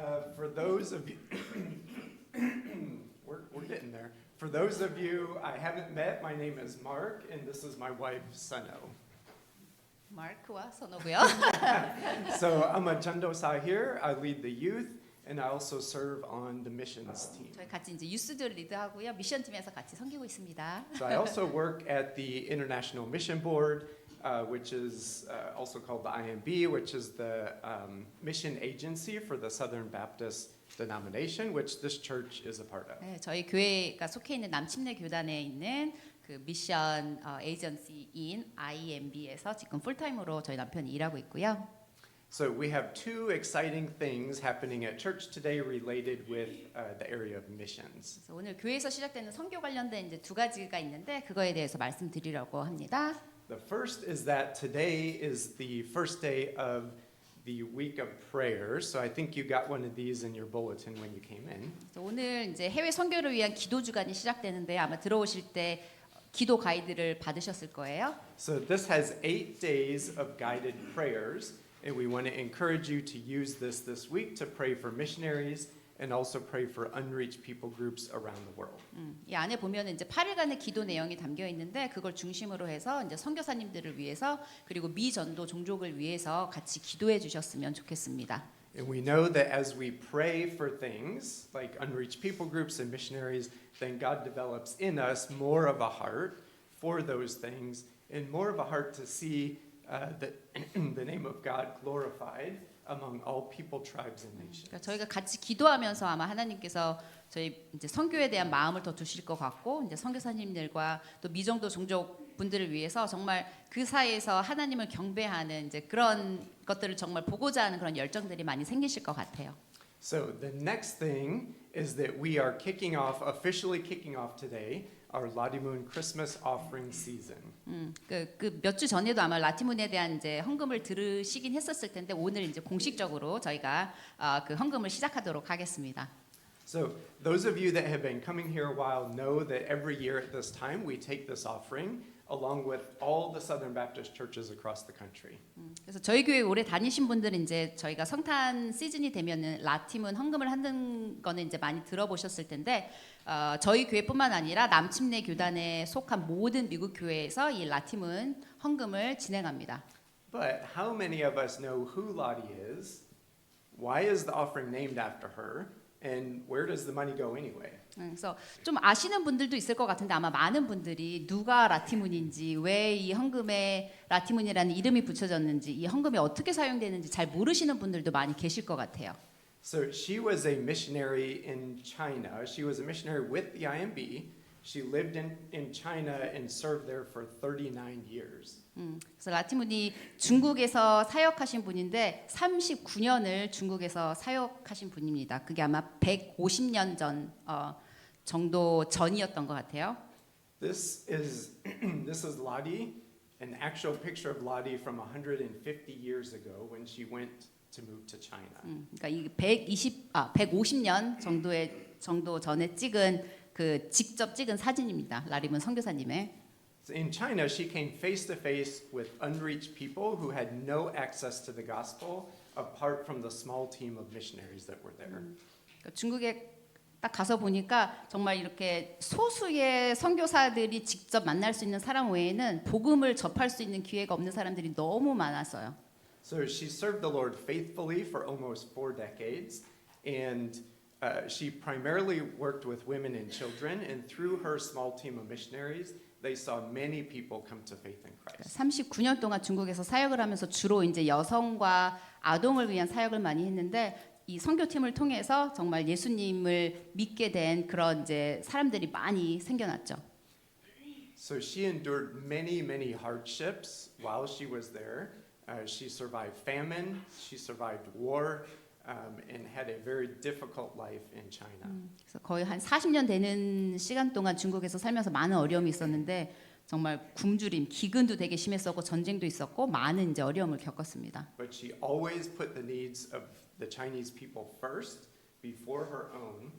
Uh, for those of you, we're, we're getting there. For those of you I haven't met, my name is Mark, and this is my wife, Sano. 마크와 선호고요. So I'm a Chandosa here. I lead the youth, and I also serve on the missions team. 저희 같이 이제 유스들을 리드하고요. 미션 팀에서 같이 섬기고 있습니다. So I also work at the International Mission Board, uh, which is uh, also called the IMB, which is the um, mission agency for the Southern Baptist denomination, which this church is a part of. 네, 저희 교회가 속해 있는 남침내 교단에 있는 그 미션 어, 에이전시인 IMB에서 지금 풀타임으로 저희 남편이 일하고 있고요. So we have two exciting things happening at church today related with uh, the area of missions. 그래서 오늘 교회에서 시작되는 선교 관련된 이제 두 가지가 있는데 그거에 대해서 말씀드리려고 합니다. The first is that today is the first day of the week of prayers. So I think you got one of these in your bulletin when you came in. 그래서 오늘 이제 해외 선교를 위한 기도 주간이 시작되는데 아마 들어오실 때 기도 가이드를 받으셨을 거예요. So this has eight days of guided prayers, and we want to encourage you to use this this week to pray for missionaries and also pray for unreached people groups around the world. 음, 이 안에 보면 이제 8일간의 기도 내용이 담겨 있는데 그걸 중심으로 해서 이제 선교사님들을 위해서 그리고 미전도 종족을 위해서 같이 기도해 주셨으면 좋겠습니다. And we know that as we pray for things like unreached people groups and missionaries, then God develops in us more of a heart for those things and more of a heart to see uh, the, the name of God glorified among all people, tribes, and nations. 그러니까 저희가 같이 기도하면서 아마 하나님께서 저희 이제 선교에 대한 마음을 더 주실 것 같고 이제 선교사님들과 또 미정도 종족 분들을 위해서 정말 그 사이에서 하나님을 경배하는 이제 그런 것들을 정말 보고자 하는 그런 열정들이 많이 생기실 것 같아요. So the next thing is that we are kicking off, officially kicking off today, our Ladimun Christmas offering season. 음, 그몇 주 전에도 아마 라티문에 대한 이제 헌금을 들으시긴 했었을 텐데 오늘 이제 공식적으로 저희가 어, 그 헌금을 시작하도록 하겠습니다. So those of you that have been coming here a while know that every year at this time we take this offering along with all the Southern Baptist churches across the country. 음, 그래서 저희 교회 오래 다니신 분들은 이제 저희가 성탄 시즌이 되면은 라팀은 헌금을 하는 거는 이제 많이 들어보셨을 텐데 어, 저희 교회뿐만 아니라 남침내 교단에 속한 모든 미국 교회에서 이 라팀은 헌금을 진행합니다. But how many of us know who Lottie is? Why is the offering named after her? And where does the money go anyway? 음, 그래서 좀 아시는 분들도 있을 것 같은데 아마 많은 분들이 누가 라티문인지 왜 이 헌금에 라티문이라는 이름이 붙여졌는지 이 헌금이 어떻게 사용되는지 잘 모르시는 분들도 많이 계실 것 같아요. So she was a missionary in China. She was a missionary with the IMB. She lived in, in China and served there for 39 years. 음, 그래서 라티문이 중국에서 사역하신 분인데 39년을 중국에서 사역하신 분입니다. 그게 아마 150년 전 어, 정도 전이었던 것 같아요. This is this is Lottie, an actual picture of Lottie from 150 years ago when she went to move to China. 음, 그러니까 이 120, 아 150년 정도의 정도 전에 찍은 그 직접 찍은 사진입니다. 라리문 선교사님의. So in China, she came face to face with unreached people who had no access to the gospel apart from the small team of missionaries that were there. 그러니까 중국에 딱 가서 보니까 정말 이렇게 소수의 선교사들이 직접 만날 수 있는 사람 외에는 복음을 접할 수 있는 기회가 없는 사람들이 너무 많았어요. So she served the Lord faithfully for almost four decades, and uh, she primarily worked with women and children. And through her small team of missionaries, They saw many people come to faith in Christ. 39년 동안 중국에서 사역을 하면서 주로 이제 여성과 아동을 위한 사역을 많이 했는데 이 선교팀을 통해서 정말 예수님을 믿게 된 그런 이제 사람들이 많이 생겨났죠. So she endured many, many hardships while she was there. Uh, she survived famine, she survived war, um, and had a very difficult life in China. 그래서 거의 한 40년 되는 시간 동안 중국에서 살면서 많은 어려움이 있었는데 정말 굶주림, 기근도 되게 심했었고 전쟁도 있었고 많은 이제 어려움을 겪었습니다. But she always put the needs of the Chinese people first before her own.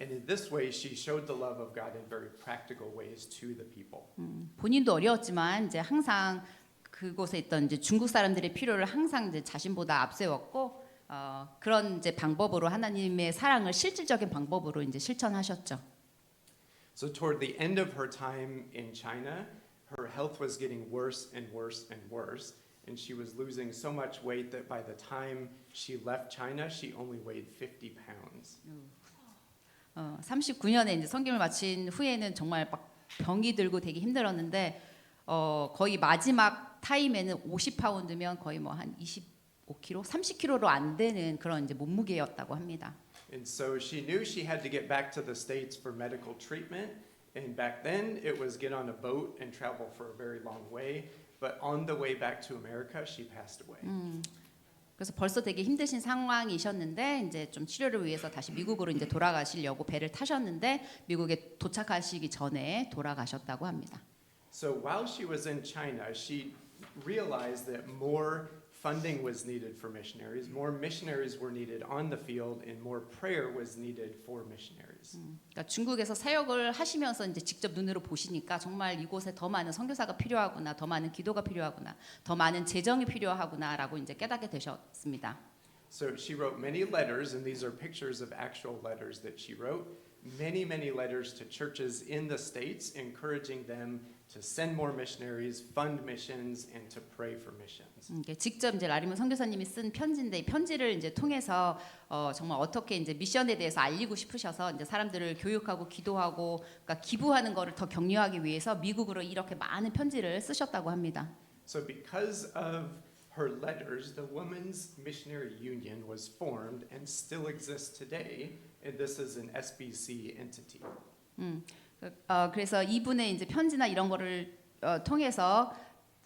And in this way, she showed the love of God in very practical ways to the people. 음, 본인도 어려웠지만 이제 항상 그곳에 있던 이제 중국 사람들의 필요를 항상 이제 자신보다 앞세웠고 어, 그런 이제 방법으로 하나님의 사랑을 실질적인 방법으로 이제 실천하셨죠. So, toward the end of her time in China, her health was getting worse and worse and worse. And she was losing so much weight that by the time she left China, she only weighed 50 pounds. 어, 39년에 이제 성김을 마친 후에는 정말 막 병이 들고 되게 힘들었는데 어, 거의 마지막 타임에는 50파운드면 거의 뭐 한 25kg, 30kg로 안 되는 그런 이제 몸무게였다고 합니다. And so she knew she had to get back to the States for medical treatment. And back then, it was get on a boat and travel for a very long way. But on the way back to America, she passed away. 그래서 벌써 되게 힘드신 상황이셨는데 이제 좀 치료를 위해서 다시 미국으로 이제 돌아가시려고 배를 타셨는데 미국에 도착하시기 전에 돌아가셨다고 합니다. So while she was in China, she realized that more funding was needed for missionaries, more missionaries were needed on the field, and more prayer was needed for missionaries. 그러니까 중국에서 사역을 하시면서 이제 직접 눈으로 보시니까 정말 이곳에 더 많은 선교사가 필요하구나, 더 많은 기도가 필요하구나, 더 많은 재정이 필요하구나라고 이제 깨닫게 되셨습니다. So she wrote many letters, and these are pictures of actual letters that she wrote. Many, many letters to churches in the States, encouraging them to send more missionaries, fund missions, and to pray for missions. 음, 이게 직접 이제 라리문 선교사님이 쓴 편지인데 이 편지를 이제 통해서 어, 정말 어떻게 이제 미션에 대해서 알리고 싶으셔서 이제 사람들을 교육하고 기도하고 그러니까 기부하는 거를 더 격려하기 위해서 미국으로 이렇게 많은 편지를 쓰셨다고 합니다. So, because of her letters, the Women's Missionary Union was formed and still exists today, and this is an SBC entity. 그, 어, 그래서 이분의 이제 편지나 이런 거를 어, 통해서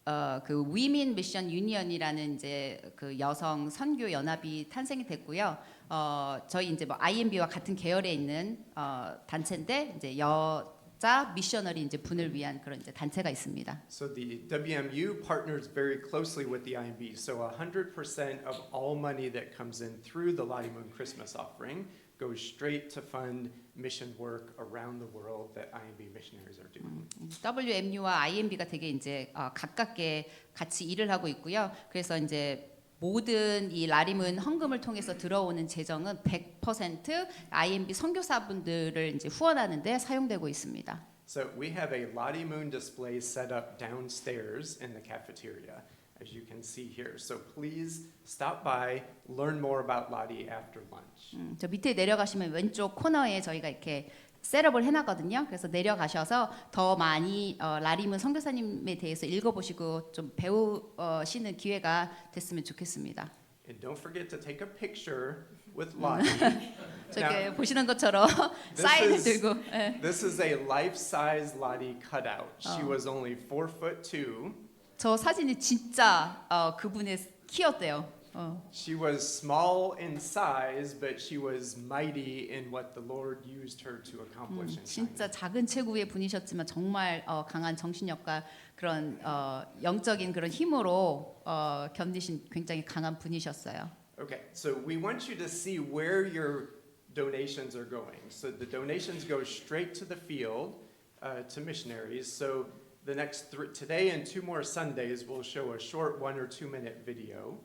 어, 그 위민 미션 유니언이라는 이제 그 여성 선교 연합이 탄생이 됐고요. 어, 저희 이제 뭐 IMB와 같은 계열에 있는 어, 단체인데 이제 여자 미셔너리 이제 분을 위한 그런 이제 단체가 있습니다. So, the WMU partners very closely with the IMB. So, 100% of all money that comes in through the Lottie Moon Christmas offering goes straight to fund mission work around the world that IMB missionaries are doing. WMU와 IMB가 되게 이제 어, 가깝게 같이 일을 하고 있고요. 그래서 이제 모든 이 라림은 헌금을 통해서 들어오는 재정은 100% IMB 선교사분들을 이제 후원하는데 사용되고 있습니다. So we have a Lottie Moon display set up downstairs in the cafeteria, as you can see here. So please stop by, learn more about Lottie after lunch. 음, 저 밑에 내려가시면 왼쪽 코너에 저희가 이렇게 셋업을 해놨거든요. 그래서 내려가셔서 더 많이 어, 라림은 선교사님에 대해서 읽어보시고 좀 배우시는 기회가 됐으면 좋겠습니다. And don't forget to take a picture with Lottie. 저렇게 보시는 것처럼 this 사인을 is- 들고 예. this is a life-size Lottie cutout. She Oh. was only four foot two. 저 사진이 진짜 어, 그분의 키였대요. 어. She was small in size, but she was mighty in what the Lord used her to accomplish 음, in China. 진짜 작은 체구의 분이셨지만 정말 어, 강한 정신력과 그런 어, 영적인 그런 힘으로 어, 견디신 굉장히 강한 분이셨어요. Okay, so we want you to see where your donations are going. So the donations go straight to the field uh, to missionaries. So the next thr today and two more Sundays, we'll show a short one or two minute video,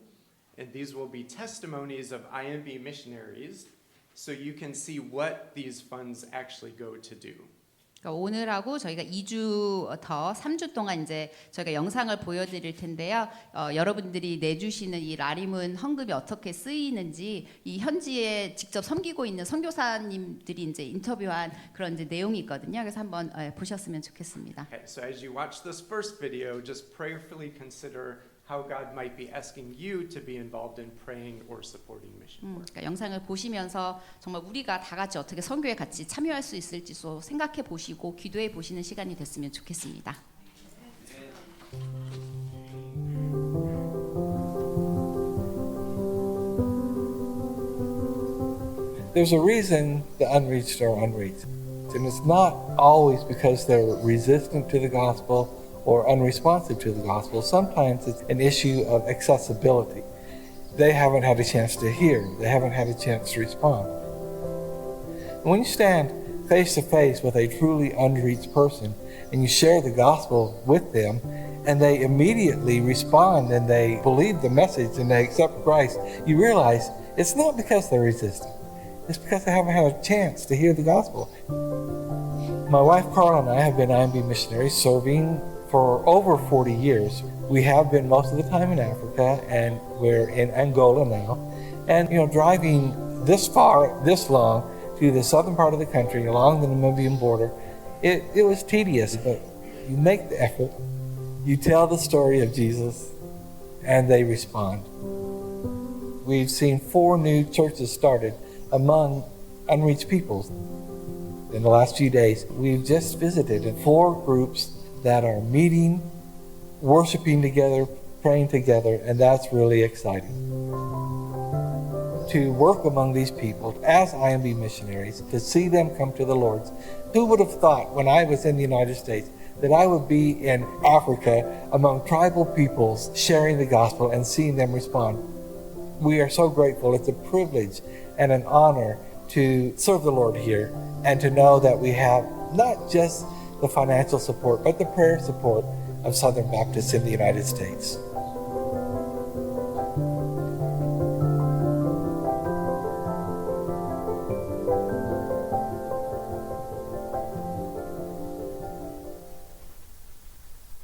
and these will be testimonies of IMB missionaries, so you can see what these funds actually go to do. 그러니까 오늘하고 저희가 2주 더 3주 동안 이제 저희가 영상을 보여드릴 텐데요. 어, 여러분들이 내주시는 이 라림은 헌금이 어떻게 쓰이는지 이 현지에 직접 섬기고 있는 선교사님들이 이제 인터뷰한 그런 이제 내용이 있거든요. 그래서 한번 예, 보셨으면 좋겠습니다. Okay, so as you watch this first video, just prayerfully consider how God might be asking you to be involved in praying or supporting mission 음, work. 그러니까 영상을 보시면서 정말 우리가 다 같이 어떻게 선교에 같이 참여할 수 있을지 또 생각해 보시고 기도해 보시는 시간이 됐으면 좋겠습니다. There's a reason the unreached are unreached. And it's not always because they're resistant to the gospel or unresponsive to the gospel. Sometimes it's an issue of accessibility. They haven't had a chance to hear, they haven't had a chance to respond. When you stand face to face with a truly unreached person and you share the gospel with them, and they immediately respond and they believe the message and they accept Christ, you realize It's not because they're resistant. It's because they haven't had a chance to hear the gospel. My wife Carla and I have been IMB missionaries serving for over 40 years. We have been most of the time in Africa and we're in Angola now. And, you know, driving this far, this long to the southern part of the country along the Namibian border, it, it was tedious, but you make the effort, you tell the story of Jesus, and they respond. We've seen four new churches started among unreached peoples. In the last few days, we've just visited four groups that are meeting, worshiping together, praying together, and that's really exciting. To work among these people as IMB missionaries, to see them come to the Lord's. Who would have thought when I was in the United States that I would be in Africa among tribal peoples sharing the gospel and seeing them respond? We are so grateful. It's a privilege and an honor to serve the Lord here and to know that we have not just the financial support, but the prayer support of Southern Baptists in the United States.